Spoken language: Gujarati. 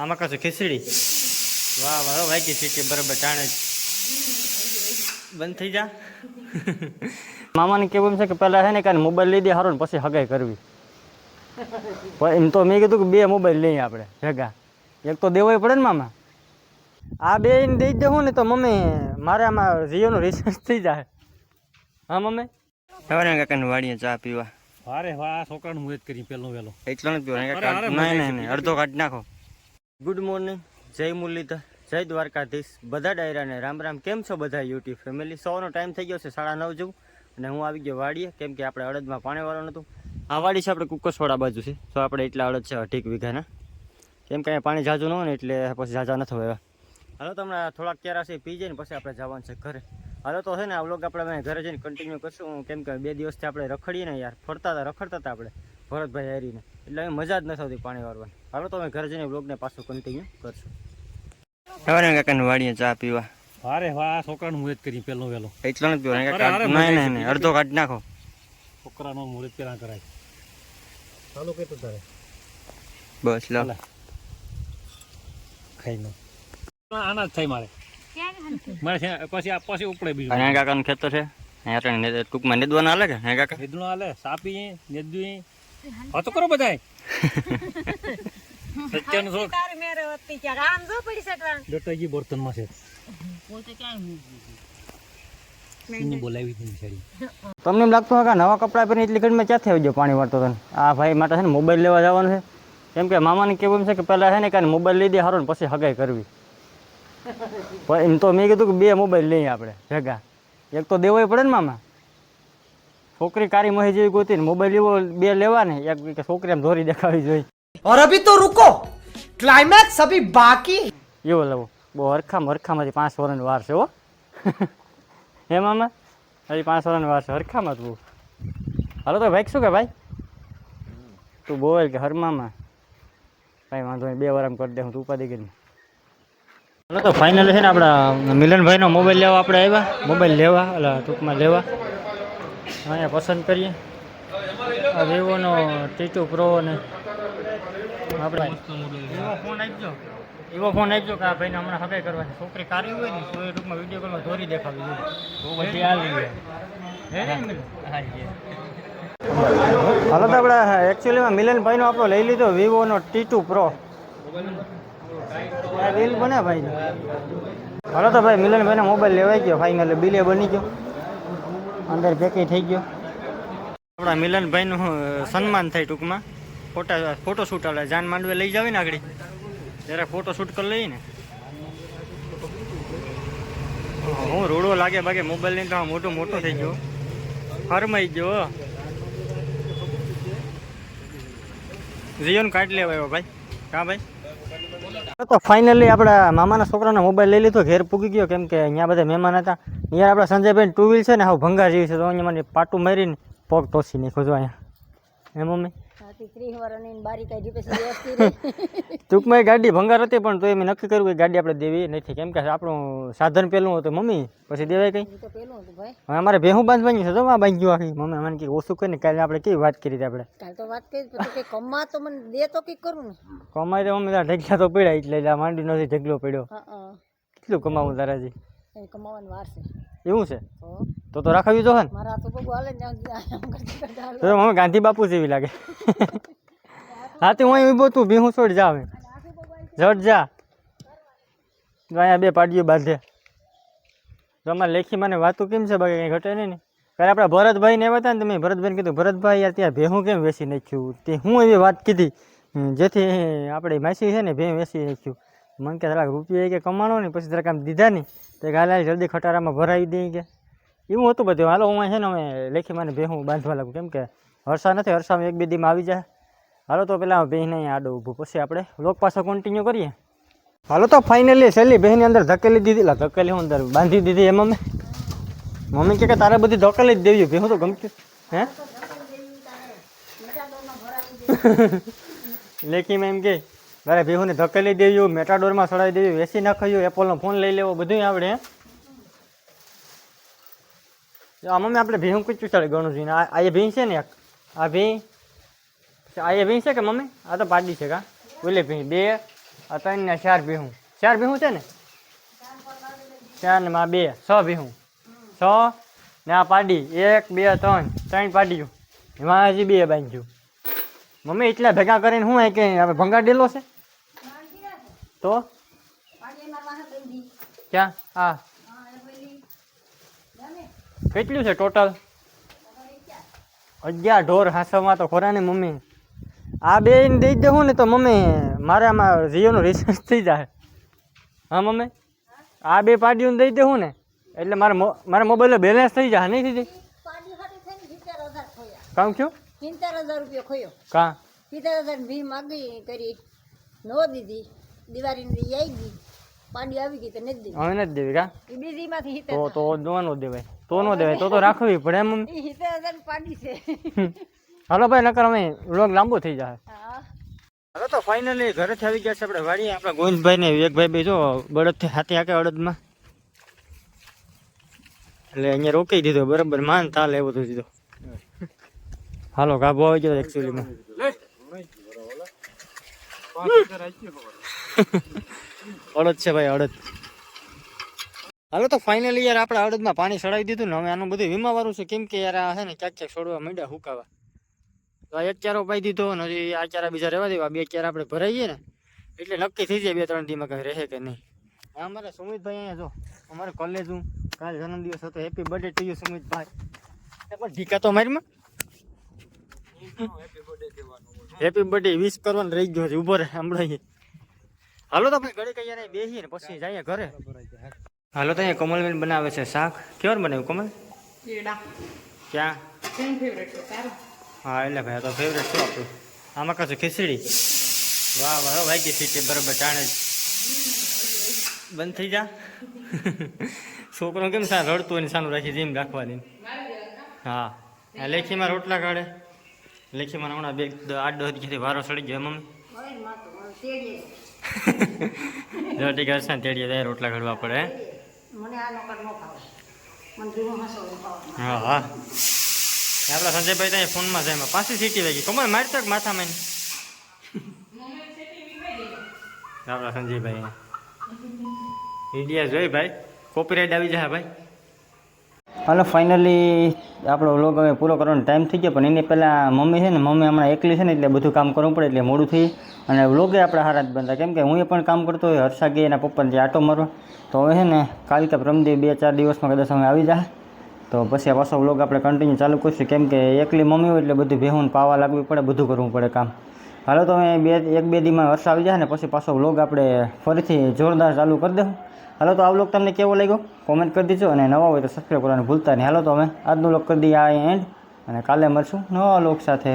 આમાં કશું ખીચડી. વાહ વાહ વાગી સીટી બરાબર જાણે જ. બંધ થઈ જા. મામાને કેવું એમ છે કે પહેલાં છે ને કાંઈ મોબાઈલ લઈ દે સારું ને પછી હગાઈ કરવી. એમ તો મેં કીધું કે બે મોબાઈલ લઈએ આપણે ભેગા. એક તો દેવો પડે ને મામા. આ બે દઈ દેવું ને તો મમ્મી મારે આમાં જીઓનું રિચાર્જ થઈ જાય. હા મમ્મી? સવારે કાકાને વાડીએ ચા પીવા. વારે વાહ આ છોકરાનું મુહૂર્ત કરી પેલો વેલો એટલો નથી પીવાનો અડધો કાઢી નાખો. ગુડ મોર્નિંગ જય મુરલીધર. જય દ્વારકાધીશ. બધા ડાયરાને રામ રામ. કેમ છો બધા યુટ્યુબ ફેમિલી? સવારનો ટાઈમ થઈ ગયો છે સાડા નવ જેવું. અને હું આવી ગયો વાડીએ, કેમ કે આપણે અડદમાં પાણી વાળવાનું હતું આ વાડી છે આપણે કુકસવાડા બાજુ છે. તો આપણે એટલા અડદ છે, અઢીક વીઘાના. કેમ કે પાણી ઝાઝું ન હોય ને એટલે પછી ઝાઝા નથી એવા. હાલો તમને થોડાક ક્યારે છે પી જાય ને પછી આપણે જવાનું છે ઘરે. હાલો તો છે ને આ વ્લોગ આપણે ઘરે જઈને કન્ટિન્યુ કરશું. કેમ કે બે દિવસથી આપણે રખડીએ ને યાર. ફરતા હતા, રખડતા હતા આપણે. ભરતભાઈ હારીને. એટલે મજા જ ન થતી પાણી વાળવાની. હાલો તો અમે ઘરે જઈને વ્લોગને પાછું કન્ટિન્યુ કરશું. હવે કાકાને વાડીએ ચા પીવા. અરે વાહ છોકરાનું મુહૂર્ત કરી પેલો વેલો એટલો નથી પીવાનો અરે, અરે, નહીં નહીં નહીં અડધો કાઢી નાખો. છોકરાનું મુહૂર્ત પેલા કરાય. ચાલો કે તારે. બસ લો. ખાઈ નો આના જ થાય મારે. મારે ને પછી આ પછી ઉપડે બીજું. અને કાકાનું ખેતર છે. અહીંયા ટૂંકમાં નેદવાના હાલે કે હે કાકા? વેદણું હાલે સાપી નેદું હા કરો બધાય. સત્યાનું શોખ તારે મેરે વત્તી કે આમ જો પડી સટવા ડટાઈ બર્તનમાં છે. પોતે ક્યાંય એને બોલાવી તમને એમ લાગતું હોય કે નવા કપડાં પહેરીને એટલી ઘડીમાં ક્યાંથી આવી ગયો પાણી વાળતો તને? આ ભાઈ માટે છે ને મોબાઈલ લેવા જવાનું છે. કેમ કે મામાને કેવું એમ છે કે પહેલાં છે ને કાંઈ મોબાઈલ લઈ દે સારો ને પછી હગાઈ કરવી. એમ તો મેં કીધું કે બે મોબાઈલ લઈએ આપણે ભેગા. એક તો દેવો પડે ને મામા. છોકરી કારી મહી જેવી ગોતી ને મોબાઈલ એવો બે લેવા ને એક છોકરી આમ ધોરી દેખાવી જોઈએ. ઓર અભી તો રુકો. ક્લાઇમેક્સ અભી બાકી. એવો લેવો. બહુ હરખા હરખામાંથી પાંચ વર્ષની વાર છે હો. હે મામા? હજી પાંચ વર્ષની વાર છે. હરખામાં જ બહુ. હાલો તો ભાઈ શું કે ભાઈ? તું બોલ કે હરમામાં ભાઈ વાંધો નહીં બે વાર આમ કરી દે હું તું ઉપાધિ કરીને. હાલો તો ફાઇનલ છે ને આપણા મિલનભાઈનો મોબાઈલ લેવા આપણે આવ્યા. મોબાઈલ લેવા એટલે ટૂંકમાં લેવા. અહીંયા પસંદ કરીએ. આ વિવોનો ટી ટુ પ્રો ને આપણે વિવો ફોન આપજો. એવો ફોન આપજો કે આ ભાઈને હમણાં હગાઈ કરવાની છોકરી કારી હોય ને, તો એ ટૂંકમાં વીડિયો કોલમાં ધોરી દેખાવી જોઈએ. પછી આ લઈ હાલો તો આપણે એકચ્યુઅલીમાં મિલનભાઈનો આપણો લઈ લીધો, વિવોનો ટી ટુ પ્રો બિલ બને ભાઈ. હાલો તો ભાઈ, મિલનભાઈનો મોબાઈલ લેવાઈ ગયો ફાઇનલ બિલે બની ગયો. અંદર ભેગી થઈ ગયો. આપણા મિલનભાઈનું સન્માન થાય ટૂંકમાં. ફોટા, ફોટો શૂટ આવે જાન માંડવે લઈ જાવી ને આગળ? ત્યારે ફોટો શૂટ કરી લઈએ ને. હું રોડો લાગે બાકી મોબાઈલની તો મોટો મોટો થઈ ગયો. ફરમાઈ ગયો જીઓન કાઢ લેવાયો ભાઈ. કા ભાઈ? તો ફાઇનલી આપણા મામાના છોકરાનો મોબાઈલ લઈ લીધો, ઘેર પૂગી ગયો. કેમ કે અહીંયા બધા મહેમાન હતા. અહીંયા આપણા સંજયભાઈ ટુ વ્હીલ છે ને હા ભંગાર જેવી છે. તો અહીંયા મને પાટું મારીને પગ ટોસી નાખ્યો જો અહીંયા. હે મમ્મી? ટૂંકમાં એ ગાડી ભંગાર હતી પણ તો એમ નક્કી કર્યું કે ગાડી આપણે દેવી નથી. કેમ કે આપણું સાધન પેલું હતું મમ્મી પછી દેવાય કઈ. એ અમારે ભેહું બાંધવાની છે તો આ બાંધ્યું આખી. મમ્મી મને કે ઓછું કરીને કાલે આપણે કેવી વાત કરી હતી આપણે? કાલે તો વાત કરી કમા તો મને દે તો કઈ કરું ને. કમાય તો મમ્મી ઢગલા તો પડ્યા એટલે માંડી નથી ઢગલો પડ્યો. કેટલું કમાવું તારાજી? એ કમાવાની વાર છે. એવું છે? તો તો તો રાખાવી જો ને? મારા હાથો પગ હાલે ને ત્યાં આમ કરતી કરતી હાલે. તો મમ્મી ગાંધી બાપુ જેવી લાગે. હા તે હું ઊભો તું ભીહું છોડ જા હવે જટ જા. જો અહીંયા બે પાડીઓ બાંધે. તો અમારે લેખી મને વાતું કેમ છે બાકી કંઈ ઘટે નહીં ને. કાલે આપણા ભરતભાઈ ને આવ્યા હતા ને તમે ભરતભાઈને કીધું ભરતભાઈ યાર ત્યાં ભેહું કેમ વેચી નાખ્યું? તે હું એવી વાત કીધી હમ, જેથી આપણી માસી છે ને ભે વેચી નાખ્યું. મને કે જરાક રૂપિયા કે કમાણો ને પછી જરાક આમ દીધા ને તે ગાલા જલ્દી ખટારામાં ભરાવી દઈ કે. એવું હતું બધું. હાલો, હું છે ને અમે લેખી મને ભેહું બાંધવા લાગું. કેમ કે હરસા નથી હરસામાં એક બે દીમાં આવી જાય. હાલો, તો પેલા બહેને અહીંયા આડો ઊભું. પછી આપણે લોક પાછો કન્ટિન્યુ કરીએ. હાલો, તો ફાઇનલી છેલ્લી બહેની અંદર ધકેલી દીધી. લા, ધકેલી હું અંદર બાંધી દીધી એમ મમ્મી મમ્મી કહે કે તારે બધી ધકેલી જ દેવી. ભેહું તો ગમતું. હે? લેખીમાં એમ કે, મારે ભેહુને ધકેલી દેવી મેટાડોરમાં ચડાવી દેવી વેસી નાખાયું એપલનો ફોન લઈ લેવો બધું આવડે હે આ મમ્મી આપણે ભેહું કીચું ચાલે ઘણું જોઈને આ આ એ ભેં છે ને એક? આ ભીં આ એ ભીંગ છે કે મમ્મી? આ તો પાડી છે કા? ઓલી ભેં બે આ ત્રણ ને ચાર ભીહું ચાર ભીહું છે ને? ચાર ને માં બે. છ ભીહું છ ને આ પાડી એક બે ત્રણ. ત્રણ પાડ્યું એમાં હજી બે બાંધ્યું. મમ્મી એટલા ભેગા કરીને હું કે હવે ભંગાડેલો છે? તો? ક્યાં? હા. કેટલું છે ટોટલ અગિયાર ઢોર હાસવામાં તો ખોરાની મમ્મી. આ બે દઈ દઉં ને તો મમ્મી મારે આમાં જીઓનું રિસર્ચ થઈ જાય. હા મમ્મી? આ બે પાડીઓને દઈ દેવું ને. એટલે મારે મારા મોબાઈલ બેલેન્સ થઈ જાય નહીં થઈ હજાર કામ થયું? સિત્તેર હજાર રૂપિયા ખોયો. કાં? સિત્તેર હજાર ભી માગી કરી નો દીધી. દિવાળીની આવી ગઈ. પાડી આવી ગઈ તો નથી દીધી હવે નથી દેવી કા? સિત્તેર તો તો નો દેવાય. તો નો દેવાય તો તો રાખવી પડે એમ. મમ્મી હજાર પાડી છે. હાલો ભાઈ નકર અમે વ્લોગ લાંબો થઈ જાય હા. હવે તો ફાઇનલી ઘરેથી આવી ગયા છે આપણે વાડીએ. આપણા ગોવિંદભાઈ ને વિવેકભાઈ બે જો બળદથી હાથે હાકે અડદમાં. એટલે અહીંયા રોકી દીધો બરાબર માન તાલ એવું તો દીધો. હાલો ગાભો આવી ગયો એકચ્યુઅલીમાં અડદ છે ભાઈ, અડદ. હાલો તો ફાઇનલી યાર આપણે અડદમાં પાણી ચડાવી દીધું ને હવે આનું બધું વીમાવાળું છે. કેમ કે યાર આ છે ને ક્યાંક ક્યાંક છોડવા માંડ્યા હુકાવા. તો આ એક ચારો પાઈ દીધો અને હજી આ ચારા બીજા રહેવા દેવા. બે ચાર આપણે ભરાઈએ ને એટલે નક્કી થઈ જાય બે ત્રણ દીમાં કઈ રહે કે નહીં. હા અમારા સુમિતભાઈ અહીંયા જો, અમારે કોલેજ હું. કાલે જન્મદિવસ હતો. હેપી બર્થડે ટુ યુ સુમિતભાઈ. પણ ઢીકા તો મારીમાં હેપી બર્થડે વીસ કરવાનું રહી ગયો છે ઊભો રહે હમણાં હાલો તો આપણે ઘડી કઈ બેસીએ ને પછી જઈએ ઘરે. હાલો તો અહીંયા કમલબેન બનાવે છે શાક. કેવર બનાવ્યું કમલ? ક્યાં? હા એટલે ભાઈ આ તો ફેવરેટ શું આપણું. આમાં કશું ખીચડી? વાહ વાહ કે સીટી બરાબર જાણે જ. બંધ થઈ જા. છોકરો કેમ સા રડતું હોય ને સાનું રાખી જેમ રાખવાની? હા. લેખીમાં રોટલા કાઢે. લેખીમાં હમણાં બે આઠ દસ ઘેરી વારો સડી ગયો મમ્મી? રોટી ને તેડીએ જાય રોટલા ઘડવા પડે હે? હા આપણા સંજયભાઈ ત્યાં ફોનમાં છે એમાં. પાછી સીટી વાગી. કમર મારતો કે માથામાં એને? આપણા સંજયભાઈ ઇન્ડિયા જોઈ ભાઈ. કોપીરાઇટ આવી જાય ભાઈ. હાલો ફાઇનલી આપણો વ્લોગ હવે પૂરો કરવાનો ટાઈમ થઈ ગયો, પણ એની પહેલાં મમ્મી છે ને, મમ્મી હમણાં એકલી છે ને, એટલે બધું કામ કરવું પડે, એટલે મોડું થઈ. અને વ્લોગે આપણે હારા જ બનતા. કેમ કે હું એ પણ કામ કરતો હોય, હર્ષા ગઈ, એના પપ્પાને જે આટો મારવા. તો હવે છે ને, કાલ કે પ્રમદી બે ચાર દિવસમાં કદાચ અમે આવી જાય તો પછી પાછો વ્લોગ આપણે કન્ટિન્યુ ચાલુ કરીશું. કેમ કે એકલી મમ્મી હોય એટલે બધું ભેહું પાવા લાગવી પડે, બધું કરવું પડે કામ. હાલો, તો અમે બે, એક બે દીમાં વર્ષ આવી જાય ને, પછી પાછો વ્લોગ આપણે ફરીથી જોરદાર ચાલુ કરી દઉં. હાલો તો આ બ્લોગ તમને કેવો લાગ્યો? કોમેન્ટ કરી દીજો અને નવા હોય તો સબસ્ક્રાઈબ કરવાનું ભૂલતા નહીં. હાલો તો અમે આજનો બ્લોગ કરી દઈએ આ એન્ડ અને કાલે મળશું નવા બ્લોગ સાથે.